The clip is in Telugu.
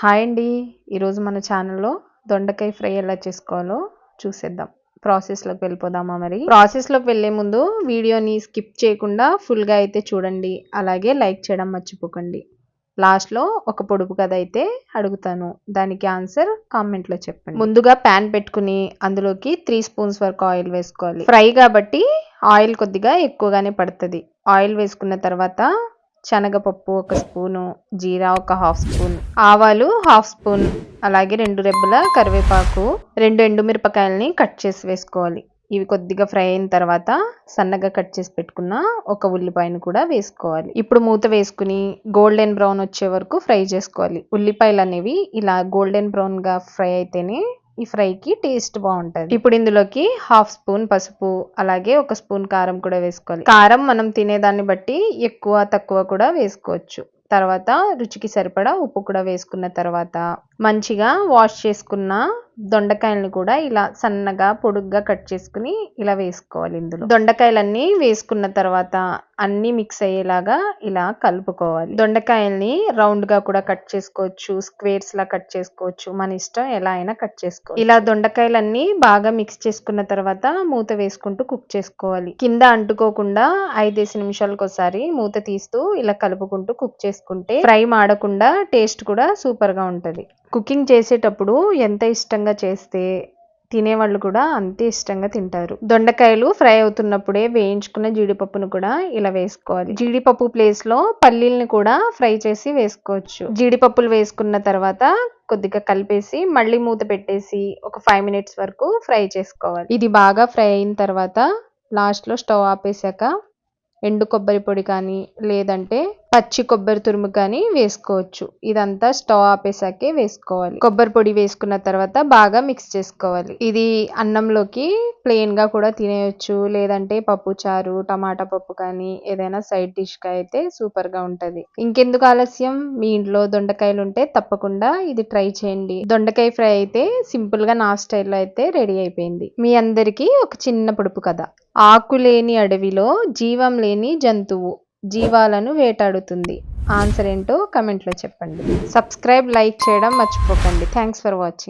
హాయ్ అండి. ఈరోజు మన ఛానల్లో దొండకాయ ఫ్రై ఎలా చేసుకోవాలో చూసేద్దాం. ప్రాసెస్లోకి వెళ్ళిపోదామా మరి? ప్రాసెస్లోకి వెళ్ళే ముందు వీడియోని స్కిప్ చేయకుండా ఫుల్గా అయితే చూడండి. అలాగే లైక్ చేయడం మర్చిపోకండి. లాస్ట్లో ఒక పొడుపు కథ అయితే అడుగుతాను. దానికి ఆన్సర్ కామెంట్లో చెప్పండి. ముందుగా ప్యాన్ పెట్టుకుని అందులోకి త్రీ స్పూన్స్ వరకు ఆయిల్ వేసుకోవాలి. ఫ్రై కాబట్టి ఆయిల్ కొద్దిగా ఎక్కువగానే పడుతుంది. ఆయిల్ వేసుకున్న తర్వాత శనగపప్పు ఒక స్పూను జీరా ఒక హాఫ్ స్పూన్ ఆవాలు హాఫ్ స్పూన్ అలాగే రెండు రెబ్బల కరివేపాకు రెండు ఎండుమిరపకాయలని కట్ చేసి వేసుకోవాలి. ఇవి కొద్దిగా ఫ్రై అయిన తర్వాత సన్నగా కట్ చేసి పెట్టుకున్న ఒక ఉల్లిపాయను కూడా వేసుకోవాలి. ఇప్పుడు మూత వేసుకుని గోల్డెన్ బ్రౌన్ వచ్చే వరకు ఫ్రై చేసుకోవాలి. ఉల్లిపాయలు అనేవి ఇలా గోల్డెన్ బ్రౌన్గా ఫ్రై అయితేనే ఈ ఫ్రైకి టేస్ట్ బాగుంటుంది. ఇప్పుడు ఇందులోకి హాఫ్ స్పూన్ పసుపు అలాగే ఒక స్పూన్ కారం కూడా వేసుకోవాలి. కారం మనం తినేదాన్ని బట్టి ఎక్కువ తక్కువ కూడా వేసుకోవచ్చు. తర్వాత రుచికి సరిపడా ఉప్పు కూడా వేసుకున్న తర్వాత మంచిగా వాష్ చేసుకున్న దొండకాయలను కూడా ఇలా సన్నగా పొడుగ్గా కట్ చేసుకుని ఇలా వేసుకోవాలి ఇందులో. దొండకాయలన్నీ వేసుకున్న తర్వాత అన్నీ మిక్స్ అయ్యేలాగా ఇలా కలుపుకోవాలి. దొండకాయల్ని రౌండ్గా కూడా కట్ చేసుకోవచ్చు స్క్వేర్స్ లా కట్ చేసుకోవచ్చు మన ఇష్టం ఎలా అయినా కట్ చేసుకోవచ్చు. ఇలా దొండకాయలన్నీ బాగా మిక్స్ చేసుకున్న తర్వాత మూత వేసుకుంటూ కుక్ చేసుకోవాలి. కింద అంటుకోకుండా ఐదేసి నిమిషాలకు ఒకసారి మూత తీస్తూ ఇలా కలుపుకుంటూ కుక్ చేసుకుంటే ఫ్రై మాడకుండా టేస్ట్ కూడా సూపర్గా ఉంటది. కుకింగ్ చేసేటప్పుడు ఎంత ఇష్టంగా చేస్తే తినేవాళ్ళు కూడా అంతే ఇష్టంగా తింటారు. దొండకాయలు ఫ్రై అవుతున్నప్పుడే వేయించుకున్న జీడిపప్పును కూడా ఇలా వేసుకోవాలి. జీడిపప్పు ప్లేస్లో పల్లీల్ని కూడా ఫ్రై చేసి వేసుకోవచ్చు. జీడిపప్పులు వేసుకున్న తర్వాత కొద్దిగా కలిపేసి మళ్ళీ మూత పెట్టేసి ఒక ఫైవ్ మినిట్స్ వరకు ఫ్రై చేసుకోవాలి. ఇది బాగా ఫ్రై అయిన తర్వాత లాస్ట్లో స్టవ్ ఆపేసాక ఎండు కొబ్బరి పొడి కానీ లేదంటే పచ్చి కొబ్బరి తురుము కానీ వేసుకోవచ్చు. ఇదంతా స్టవ్ ఆపేసాకే వేసుకోవాలి. కొబ్బరి పొడి వేసుకున్న తర్వాత బాగా మిక్స్ చేసుకోవాలి. ఇది అన్నంలోకి ప్లెయిన్గా కూడా తినేయచ్చు. లేదంటే పప్పు చారు టమాటా పప్పు కానీ ఏదైనా సైడ్ డిష్గా అయితే సూపర్గా ఉంటది. ఇంకెందుకు ఆలస్యం? మీ ఇంట్లో దొండకాయలు ఉంటే తప్పకుండా ఇది ట్రై చేయండి. దొండకాయ ఫ్రై అయితే సింపుల్గా నా స్టైల్లో అయితే రెడీ అయిపోయింది. మీ అందరికీ ఒక చిన్న పొడుపు కథ. ఆకులేని అడవిలో జీవం లేని జంతువు జీవాలను వేటాడుతుంది. ఆన్సర్ ఏంటో కమెంట్లో చెప్పండి. సబ్స్క్రైబ్ లైక్ చేయడం మర్చిపోకండి. Thanks for watching.